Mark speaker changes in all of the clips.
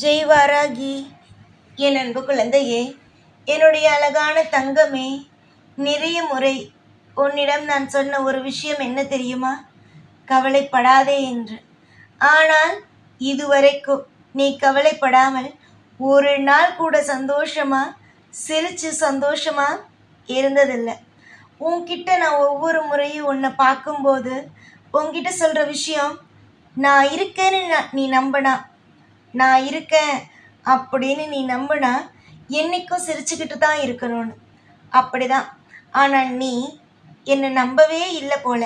Speaker 1: ஜெய் வாராகி என் அன்பு குழந்தையே என்னுடைய அழகான தங்கமே நிறைய முறை உன்னிடம் நான் சொன்ன ஒரு விஷயம் என்ன தெரியுமா? கவலைப்படாதே என்று. ஆனால் இதுவரைக்கும் நீ கவலைப்படாமல் ஒரு நாள் கூட சந்தோஷமா சிரிச்சு சந்தோஷமா இருந்ததில்லை. உன்கிட்ட நான் ஒவ்வொரு முறையும் உன்னை பார்க்கும்போது உன்கிட்ட சொல்கிற விஷயம் நான் இருக்கேன்னு நான் நீ நம்பினா நான் இருக்கேன் அப்படின்னு நீ நம்பினா என்றைக்கும் சிரிச்சுக்கிட்டு தான் இருக்கணும்னு. அப்படிதான். ஆனால் நீ என்னை நம்பவே இல்லை போல.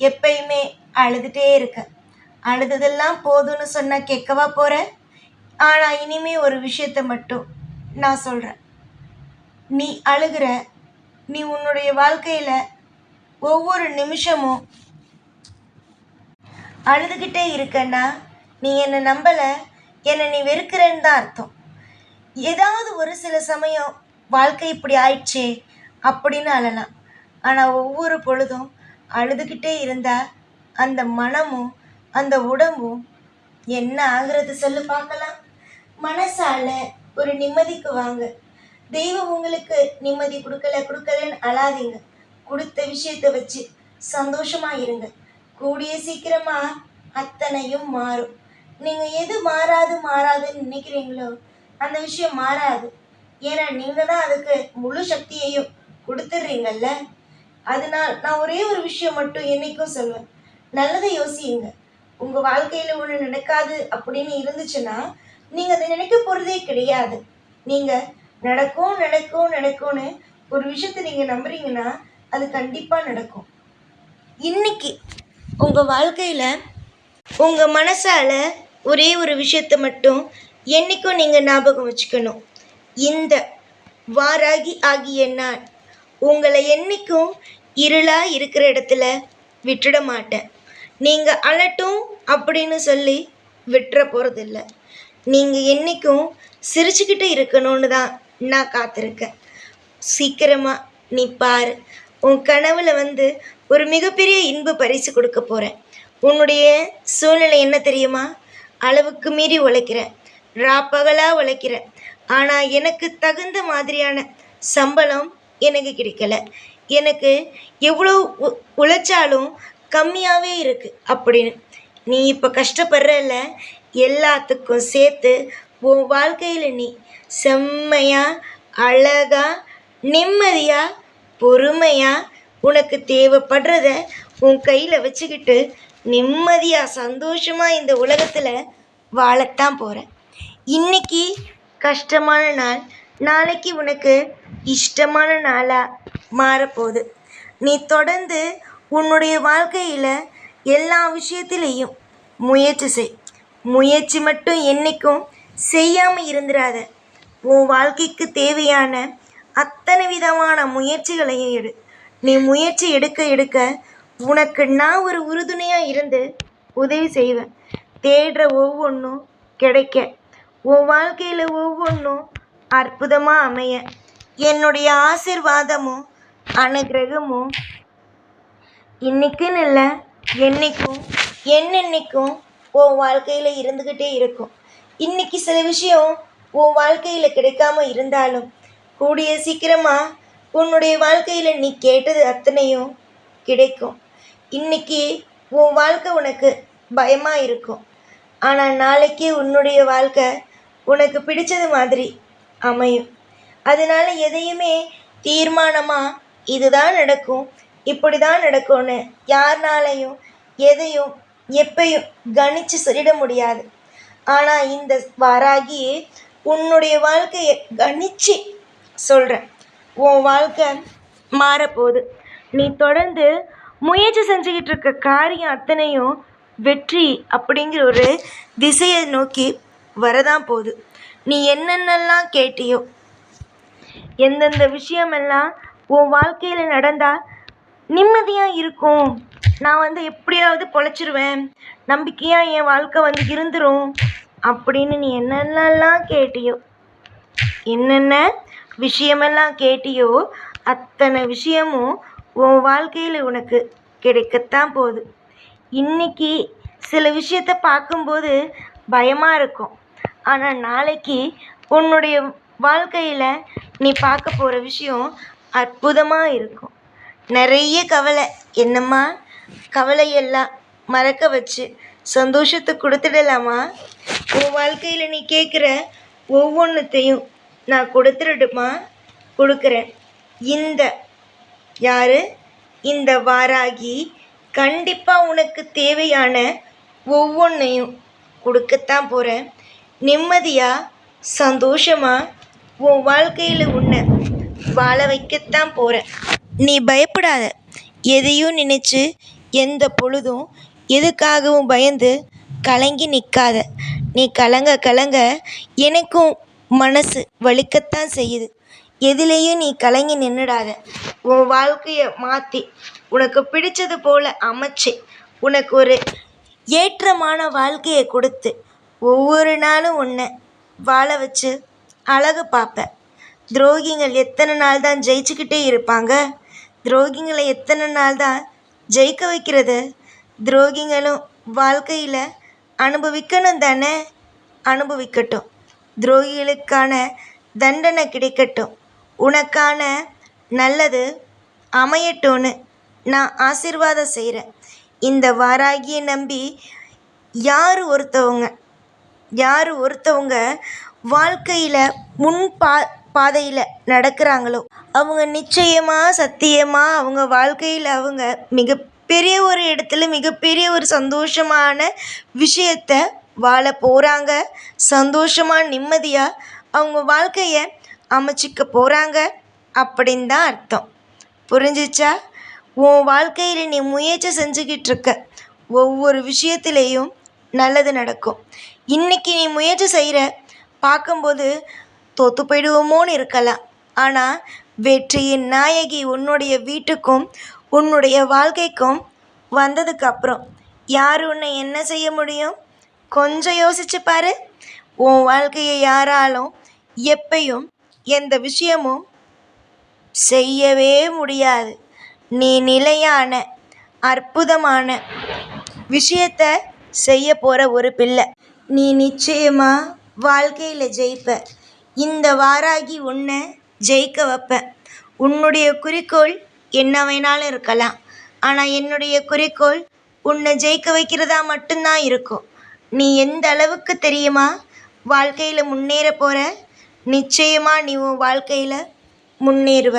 Speaker 1: எப்பயுமே அழுதுகிட்டே இருக்க. அழுததெல்லாம் போதும்னு சொன்னால் கேட்கவா போகிற ஆனால் இனிமே ஒரு விஷயத்த மட்டும் நான் சொல்கிறேன் நீ அழுகிற நீ உன்னுடைய வாழ்க்கையில் ஒவ்வொரு நிமிஷமும் அழுதுகிட்டே இருக்கன்னா நீ என்னை நம்பலை என்னை நீ வெறுக்கிறேன்னு தான் அர்த்தம். ஏதாவது ஒரு சில சமயம் வாழ்க்கை இப்படி ஆயிடுச்சே அப்படின்னு அழலாம். ஆனால் ஒவ்வொரு பொழுதும் அழுதுகிட்டே இருந்தால் அந்த மனமும் அந்த உடம்பும் என்ன ஆகிறது சொல்லு பார்க்கலாம். மனசால ஒரு நிம்மதிக்கு வாங்க. தெய்வம் உங்களுக்கு நிம்மதி கொடுக்கல கொடுக்கலன்னு அழாதீங்க. கொடுத்த விஷயத்தை வச்சு சந்தோஷமா இருங்க. கூடிய சீக்கிரமா அத்தனையும் மாறும். நீங்க எது மாறாது மாறாதுன்னு நினைக்கிறீங்களோ அந்த விஷயம் மாறாது. ஏன்னா நீங்க தான் அதுக்கு முழு சக்தியையும் கொடுத்துட்றீங்கல்ல? அதனால் நான் ஒரே ஒரு விஷயம் மட்டும் என்னைக்கும் சொல்லுவேன் நல்லதை யோசியுங்க. உங்க வாழ்க்கையில ஒன்று நடக்காது அப்படின்னு இருந்துச்சுன்னா நீங்க அதை நினைக்க போறதே கிடையாது. நீங்க நடக்கும் நடக்கும் நடக்கும்னு ஒரு விஷயத்த நீங்க நம்புறீங்கன்னா அது கண்டிப்பா நடக்கும். இன்னைக்கு உங்க வாழ்க்கையில உங்க மனசால ஒரே ஒரு விஷயத்தை மட்டும் என்னைக்கும் நீங்கள் ஞாபகம் வச்சுக்கணும். இந்த வாராகி ஆகிய நான் உங்களை என்றைக்கும் இருளாக இருக்கிற இடத்துல விட்டுட மாட்டேன். நீங்கள் அழட்டும் அப்படின்னு சொல்லி விட்டுற போகிறதில்ல நீங்கள் என்னைக்கும் சிரிச்சுக்கிட்டு இருக்கணும்னு தான் நான் காத்திருக்கேன். சீக்கிரமாக நீ பாரு. உன் கனவில் வந்து ஒரு மிகப்பெரிய இன்ப பரிசு கொடுக்க போகிறேன் உன்னுடைய சூழ்நிலை என்ன தெரியுமா? அளவுக்கு மீறி உழைக்கிறேன். ராப்பகலா உழைக்கிறேன். ஆனால் எனக்கு தகுந்த மாதிரியான சம்பளம் எனக்கு கிடைக்கல. எனக்கு எவ்வளோ உ உழைச்சாலும் கம்மியாகவே இருக்குது அப்படின்னு. நீ இப்போ கஷ்டப்படுறல எல்லாத்துக்கும் சேர்த்து உன் வாழ்க்கையில் நீ செம்மையாக அழகா நிம்மதியாக பொறுமையாக உனக்கு தேவைப்படுறத உன் கையில் வச்சுக்கிட்டு நிம்மதியாக சந்தோஷமாக இந்த உலகத்தில் வாழத்தான் போகிறேன் இன்னைக்கு கஷ்டமான நாள். நாளைக்கு உனக்கு இஷ்டமான நாளாக மாறப்போகுது. நீ தொடர்ந்து உன்னுடைய வாழ்க்கையில் எல்லா விஷயத்திலையும் முயற்சி செய். முயற்சி மட்டும் என்றைக்கும் செய்யாமல் இருந்துடாத உன் வாழ்க்கைக்கு தேவையான அத்தனை விதமான முயற்சிகளையும் எடு. நீ முயற்சி எடுக்க எடுக்க உனக்கு நான் ஒரு உறுதுணையாக இருந்து உதவி செய்வேன். தேடுற ஒவ்வொன்றும் கிடைக்க. உன் வாழ்க்கையில் ஒவ்வொன்றும் அற்புதமாக அமைய. என்னுடைய ஆசிர்வாதமும் அனுகிரகமும் இன்னைக்குன்னு இல்லை என்னைக்கும் என்னென்னைக்கும் உன் வாழ்க்கையில் இருந்துக்கிட்டே இருக்கும். இன்னைக்கு சில விஷயம் உன் வாழ்க்கையில் கிடைக்காம இருந்தாலும் கூடிய சீக்கிரமாக உன்னுடைய வாழ்க்கையில் நீ கேட்டது அத்தனையும் கிடைக்கும். இன்னைக்கு உன் வாழ்க்கை உனக்கு பயமாக இருக்கும். ஆனால் நாளைக்கு உன்னுடைய வாழ்க்கை உனக்கு பிடிச்சது மாதிரி அமையும். அதனால எதையுமே தீர்மானமாக இதுதான் நடக்கும் இப்படி தான் நடக்கும்னு யாருனாலையும் எதையும் எப்பையும் கணித்து சொல்லிட முடியாது. ஆனால் இந்த வாராகி உன்னுடைய வாழ்க்கையை கணிச்சு சொல்கிறேன் உன் வாழ்க்கை மாறப்போகுது. நீ தொடர்ந்து முயற்சி செஞ்சுக்கிட்டு இருக்க காரியம் அத்தனையும் வெற்றி அப்படிங்கிற ஒரு திசையை நோக்கி வரதான் போகுது. நீ என்னென்னலாம் கேட்டியோ எந்தெந்த விஷயமெல்லாம் உன் வாழ்க்கையில் நடந்தால் நிம்மதியாக இருக்கும் நான் வந்து எப்படியாவது பொழைச்சிருவேன் நம்பிக்கையாக என் வாழ்க்கை வந்து இருந்துரும் அப்படின்னு நீ என்னென்னலாம் கேட்டியோ என்னென்ன விஷயமெல்லாம் கேட்டியோ அத்தனை விஷயமும் உன் வாழ்க்கையில் உனக்கு கிடைக்கத்தான் போகுது. இன்னைக்கு சில விஷயத்த பார்க்கும்போது பயமாக இருக்கும். ஆனால் நாளைக்கு உன்னுடைய வாழ்க்கையில் நீ பார்க்க போகிற விஷயம் அற்புதமாக இருக்கும். நிறைய கவலை என்னம்மா? கவலையெல்லாம் மறக்க வச்சு சந்தோஷத்தை கொடுத்துடலாமா? உன் வாழ்க்கையில் நீ கேட்குற ஒவ்வொன்றுத்தையும் நான் கொடுத்துடட்டுமா? கொடுக்குறேன். இந்த யாரு? இந்த வாராகி கண்டிப்பாக உனக்கு தேவையான ஒவ்வொன்றையும் கொடுக்கத்தான் போகிறேன் நிம்மதியாக சந்தோஷமாக உன் வாழ்க்கையில் உன்னை வாழ வைக்கத்தான் போகிறேன் நீ பயப்படாத. எதையும் நினச்சி எந்த பொழுதும் எதுக்காகவும் பயந்து கலங்கி நிற்காத நீ கலங்க கலங்க எனக்கும் மனசு வலிக்கத்தான் செய்யுது. எதுலேயும் நீ கலங்கி நின்றுடாத உன் வாழ்க்கையை மாற்றி உனக்கு பிடிச்சது போல் அமைச்சு. உனக்கு ஒரு ஏற்றமான வாழ்க்கையை கொடுத்து. ஒவ்வொரு நாளும் உன்னை வாழ வச்சு அழகு பார்ப்பேன் துரோகிகள் எத்தனை நாள் தான் ஜெயிச்சுக்கிட்டே இருப்பாங்க? துரோகிங்களை எத்தனை நாள் தான் ஜெயிக்க வைக்கிறது? துரோகிங்களும் வாழ்க்கையில் அனுபவிக்கணும் தானே? அனுபவிக்கட்டும். துரோகிகளுக்கான தண்டனை கிடைக்கட்டும். உனக்கான நல்லது அமையட்டும்னு நான் ஆசீர்வாதம் செய்கிறேன் இந்த வாராகியை நம்பி யார் ஒருத்தவங்க? யார் ஒருத்தவங்க வாழ்க்கையில் முன் பா பாதையில் நடக்கிறாங்களோ அவங்க நிச்சயமாக சத்தியமாக அவங்க வாழ்க்கையில் அவங்க மிகப்பெரிய ஒரு இடத்துல மிகப்பெரிய ஒரு சந்தோஷமான விஷயத்த வாழ போகிறாங்க சந்தோஷமாக நிம்மதியாக அவங்க வாழ்க்கையை அமைச்சிக்க போகிறாங்க அப்படின்னு தான் அர்த்தம். புரிஞ்சிச்சா? உன் வாழ்க்கையில் நீ முயற்சி செஞ்சுக்கிட்டு இருக்க ஒவ்வொரு விஷயத்துலேயும் நல்லது நடக்கும். இன்றைக்கி நீ முயற்சி செய்கிற பார்க்கும்போது தோற்று போயிடுவோமோன்னு இருக்கலாம். ஆனால் வெற்றியின் நாயகி உன்னுடைய வீட்டுக்கும் உன்னுடைய வாழ்க்கைக்கும் வந்ததுக்கப்புறம் யார் உன்னை என்ன செய்ய முடியும்? கொஞ்சம் யோசிச்சு பாரு. உன் வாழ்க்கையை யாராலும் எப்பையும் எந்த விஷயமும் செய்யவே முடியாது. நீ நிலையான அற்புதமான விஷயத்த செய்ய போகிற ஒரு பிள்ளை. நீ நிச்சயமாக வாழ்க்கையில் ஜெயிப்ப. இந்த வாராகி உன்னை ஜெயிக்க வைப்பேன். உன்னுடைய குறிக்கோள் என்ன வேணாலும் இருக்கலாம். ஆனால் என்னுடைய குறிக்கோள் உன்னை ஜெயிக்க வைக்கிறதா மட்டும்தான் இருக்கும். நீ எந்த அளவுக்கு தெரியுமா? வாழ்க்கையில் முன்னேற போகிற நிச்சயமாக நீ உன் வாழ்க்கையில் முன்னேறுவ.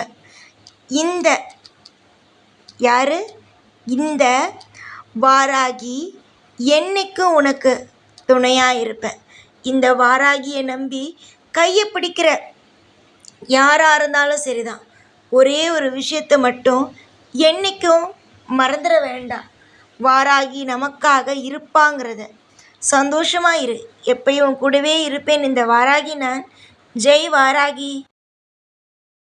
Speaker 1: இந்த யார்? இந்த வாராகி என்னைக்கும் உனக்கு துணையாக இருப்பேன் இந்த வாராகியை நம்பி கையை பிடிக்கிற யாராக இருந்தாலும் சரிதான். ஒரே ஒரு விஷயத்தை மட்டும் என்றைக்கும் மறந்துட வேண்டாம். வாராகி நமக்காக இருப்பாங்கிறத. சந்தோஷமாக இரு. எப்பயும் கூடவே இருப்பேன். இந்த வாராகி நான் ஜெய் வாராகி